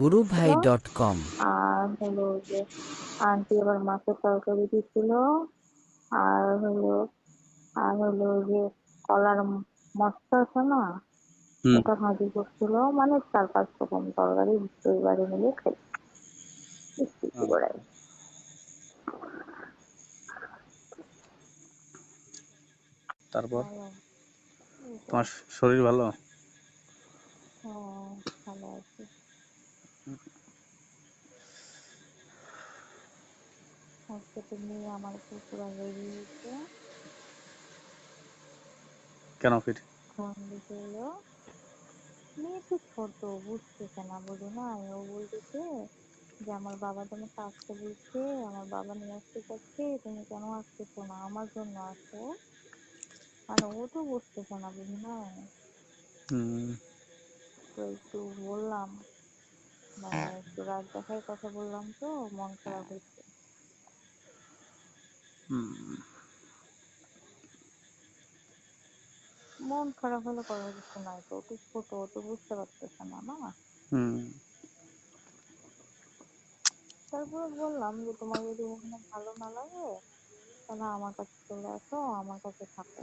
গুরুভাই দিচ্ছিল dot com. আর হলো যে আন্টি আবার মাছের তরকারি দিচ্ছিল আর হলো আর হলো যে কলার মশলা আছে না ওটা ভাজি করছিল। মানে চার পাঁচ রকম তরকারি পরিবারে মিলে খাই। তারপর? তোমার শরীর ভালো? হ্যাঁ ভালো আছি। আজকে আমার পুরো রেডি হয়েছে কেন ফির ফোন দিতে মেয়ে তো ছোট বুঝতেছে না বুঝো না ও বলতেছে যে আমার বাবা তোমাকে আসতে বলছে আমার বাবা নিয়ে আসতে চাচ্ছে তুমি কেন আসতেছো না আমার জন্য আসো। মানে ও তো বুঝতেছে না বুঝো না? তো একটু বললাম মানে একটু রাত দেখার কথা বললাম তো মন খারাপ হচ্ছে। মন খারাপ হলে করার কিছু নাই তো ও তো ছোট তো বুঝতে পারতেছে না না? হুম। তারপরে বললাম যে তোমার যদি ওখানে ভালো না লাগে তাহলে আমার কাছে চলে আসো আমার কাছে থাকো।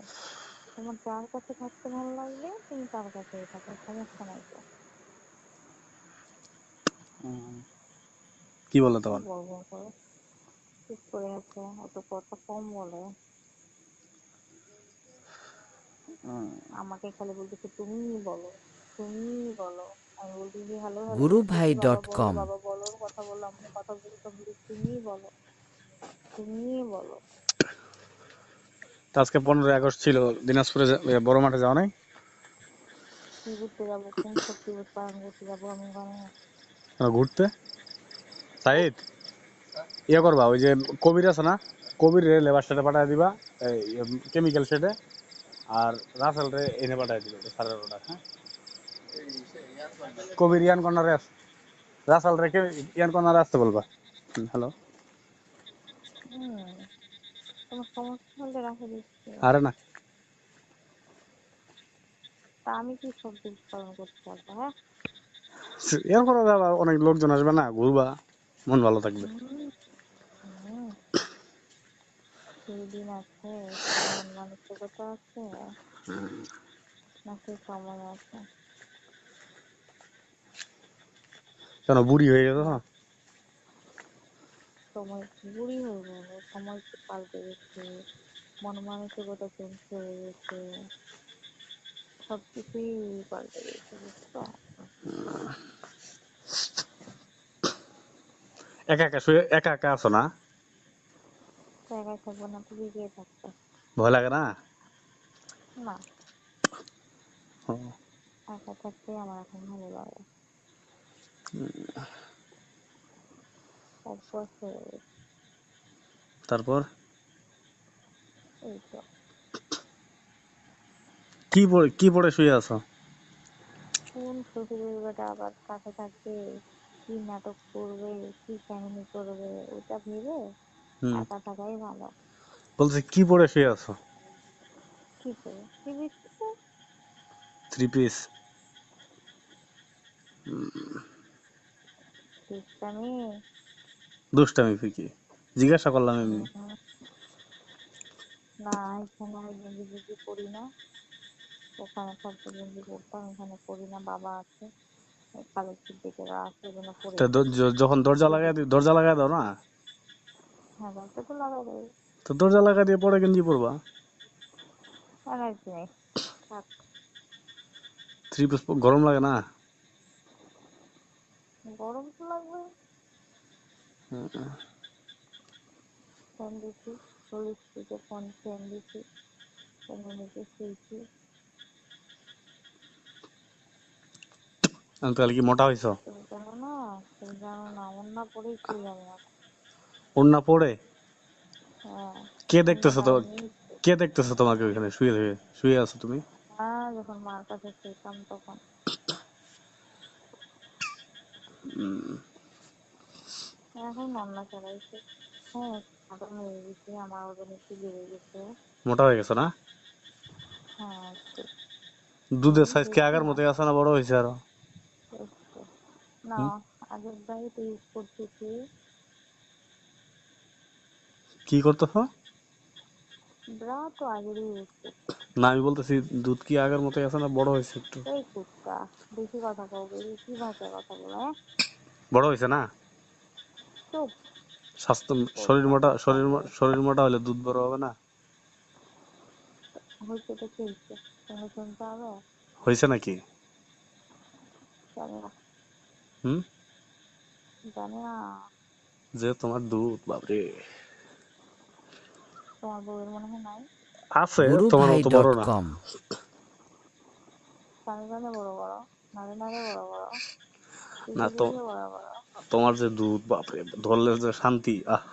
তোমার যার কাছে থাকতে ভালো লাগবে তুমি তার কাছেই থাকো সমস্যা নাই তো। কি বলে তখন? বলো? চুপ করে আছে অত কথা কম বলে। আমাকে খালি বলতেছে তুমিই বলো তুমিই বলো। আমি বলতেছি হ্যালো হ্যালো গুরুভাই বাবা ডট কম। বাবা বলো কথা বললাম কথা বলতে বলি বলো তুমিই বলো। আজকে পনেরোই আগস্ট ছিল দিনাজপুরে বড় মাঠে যাও নাই? ঘুরতে যাব কোন পালন করতে যাব আমি ঘুরতে? সাইদ? ইয়ে করবা ওই যে কবির আছে না কবির রে লেবার সেটে পাঠায় দিবা কেমিক্যাল সেটে আর রাসেল রে এনে পাঠায় দিবে সাড়ে বারোটা হ্যাঁ? কবির ইয়ান কর্নারে আস রাসেল রে কে ইয়ান কর্নারে আসতে বলবা। হ্যালো আরে না। আমি কি শক্তি পালন করতে পারব হ্যাঁ? এরপরে অনেক লোকজন আসবে না ঘুরবা মন ভালো থাকবে। দিন আছে মন মানসিকতা আছে। নাকি সময় আছে? কেন বুড়ি হয়ে গেছে তো? সময় বুড়ি হয়ে গেল সময় কি পাল্টে গেছে? মন মানসিকতা চেঞ্জ হয়ে গেছে। সবকিছুই পাল্টে গেছে বুঝছ? একা একা শুয়ে একা একা আছো না? থাকব না ভয় লাগে না? না। একা থাকতে আমার এখন ভালো লাগে তারপর এই তো। কি পড়ে কি পড়ে শুয়ে আছো? কোন শ্বশুরের বেটা আবার কাছে থাকবে। কি নাটক করবে কি কাহিনী করবে ওটা ভেবে একা থাকাই ভালো। বলছি কি পড়ে শুয়ে আছো? কি বুঝছ থ্রি পিস দুষ্টামি। দুষ্টামি ফিকি জিজ্ঞাসা করলাম এমনি। না এখানে আমি গেঞ্জি গুঞ্জি করি না। ওখানে গেঞ্জি করতাম এখানে করি না বাবা আছে। কালের দিকেরা আছে ওগুলো পরে তা দ- য- যখন দরজা লাগাই দরজা লাগাই দাও না? হ্যাঁ দরজা তো লাগাই দেবে তো দরজা লাগাই দিয়ে পরে গেঞ্জি পরবা? থাক। থ্রি পিস গরম লাগে না? গরম তো লাগবে। ফ্যান দিছি চল্লিশ ফিটে ফোন ফ্যান দিছি ফ্যানের নিচে শুয়েছি আমি তাহলে কি মোটা হইছো? তুমি জানো না তুমি জানো না অন্য পরেই যাবে না ওন্না পড়ে হ্যাঁ। কে দেখতেছো তো কে দেখতেছো তোমাকে ওইখানে? শুয়ে শুয়ে শুয়ে আছো তুমি? হ্যাঁ যখন মার কাছে শুতাম তখন। এখন অন্য চালাইছে হ্যাঁ সাদা হয়ে গেছে আমার ওজন একটু বেড়ে গেছে। মোটা হয়ে গেছো না? হ্যাঁ দুধের সাইজ কি আগের মতোই আছে না বড় হয়েছে আরও? না হুম? আগেরটাই তো ইউজ করতেছি কি করতেছো? ব্রা তো আগেরই করছি না আমি বলতেছি দুধ কি আগের মতোই আছে না বড় হয়েছে একটু? এই কুত্তা বেশি কথা কও বেশি কি ভাষায় কথা বলো হ্যাঁ? বড় হয়েছে না? চুপ। স্বাস্থ্য শরীর মোটা শরীর শরীর মোটা হলে দুধ বড় হবে না? হয়েছে তো কি হয়েছে শুনতে হবে? হয়েছে নাকি? হুম? জানি না। যে তোমার দুধ বাপরে। তোমার বউয়ের মনে হয় নাই? আছে তোমার মতো বড় না। কানে বড় বড় নারে নারে বড় বড়। না তো তোমার যে দুধ বাপরে ধরলে যে শান্তি আহ।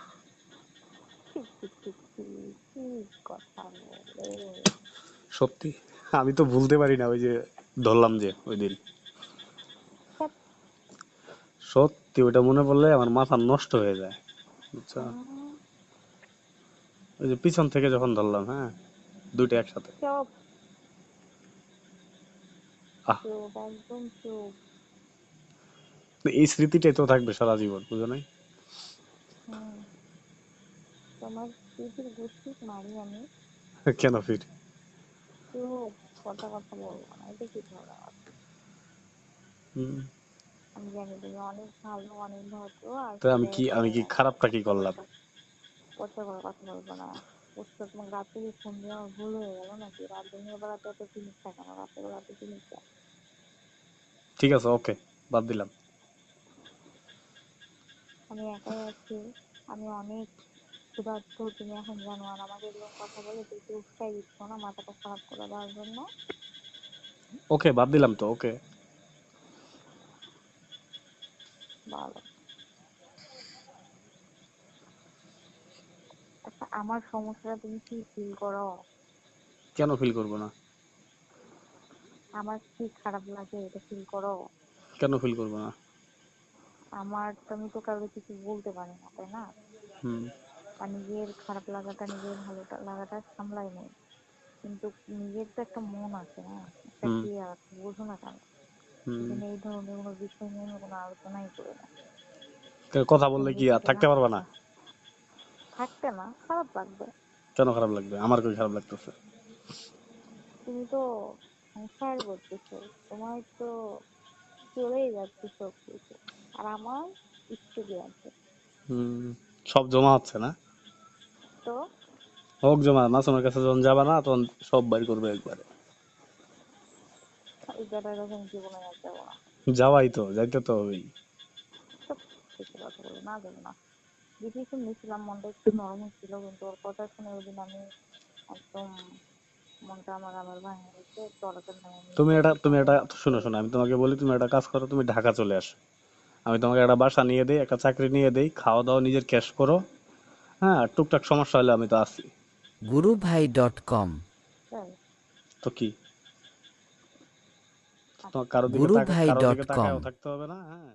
সত্যি আমি তো ভুলতে পারি না ওই যে ধরলাম যে ওই দিন। সত্যি। ওইটা মনে পড়লে আমার মাথা নষ্ট হয়ে যায়। বুঝছ? ওই যে পিছন থেকে যখন ধরলাম হ্যাঁ? দুইটা একসাথে। চুপ। আহ। চুপ একদম চুপ। এই স্মৃতিটাই তো থাকবে সারা জীবন বুঝো নাই? তোমার স্মৃতির গোষ্ঠী মারি আমি। কেন ফির? কথা কথা বলব না এটা কি ধরা? আমি জানি তুমি অনেক ভালো অনেক ভদ্র আর আমি কি আমি কি খারাপটা কি করলাম? কথা করে কথা বলব না। বুঝছ তোমার রাতে ফোন দিয়ে আমার ভুল হয়ে গেল নাকি? রাত দিনের বেলাতে এত জিনিস থাকে না রাতের বেলাতে জিনিস থাকে। ঠিক আছে ওকে বাদ দিলাম। আমি একাই আছি আমি অনেক ক্ষুধার্ত তুমি এখন জানো আর আমাকে এরকম কথা বলে তুই উৎসাহ দিচ্ছ না মাথাটা খারাপ করে দেওয়ার জন্য। ওকে বাদ দিলাম তো ওকে। ভালো। আমার সমস্যাটা তুমি কি ফিল করো? কেন ফিল করব না? আমার কি খারাপ লাগে এটা ফিল করো? কেন ফিল করব না? আমার তো আমি তো কাউকে কিছু বলতে পারি না তাই না? হুম। আর নিজের খারাপ লাগাটা নিজের ভালো লাগাটা সামলাই নেই। কিন্তু নিজের তো একটা মন আছে না একটা কি আছে বোঝো না কেন? হুম। এই ধরনের কোনো বিষয় নিয়ে কোনো আলোচনাই করি না। কথা বললে কি আর থাকতে পারবা না? থাকতে না খারাপ লাগবে। কেন খারাপ লাগবে? আমার কই খারাপ লাগতেছে। তুমি তো সংসার করতেছো তোমার তো চলেই যাচ্ছে সব কিছু আর আমার স্ত্রী আছে? হুম সব জমা হচ্ছে না? তো? হোক জমা মাসুমের কাছে যখন যাবা না তখন সব বাইর করবে একবারে। যাওয়াই তো যাইতে তো হবেই। না যাব না। ডিসিশন নিয়েছিলাম মনটা একটু নরম ছিল কিন্তু ওর কথা শুনে ওই দিন আমি একদম মনটা আমার আবার ভাঙে গেছে তরকার নামে তুমি এটা তুমি এটা শোনো শোনো আমি তোমাকে বলি তুমি একটা কাজ করো তুমি ঢাকা চলে আসো। আমি তোমাকে একটা বাসা নিয়ে দেই একটা চাকরি নিয়ে দেই খাওয়া দাওয়া নিজের ক্যাশ করো হ্যাঁ আর টুকটাক সমস্যা হলে আমি তো আছি গুরুভাই.com তাই তো কি? তোমার কারোর দিকে তাকা- কারোর দিকে তাকায়ও থাকতে হবে না হ্যাঁ।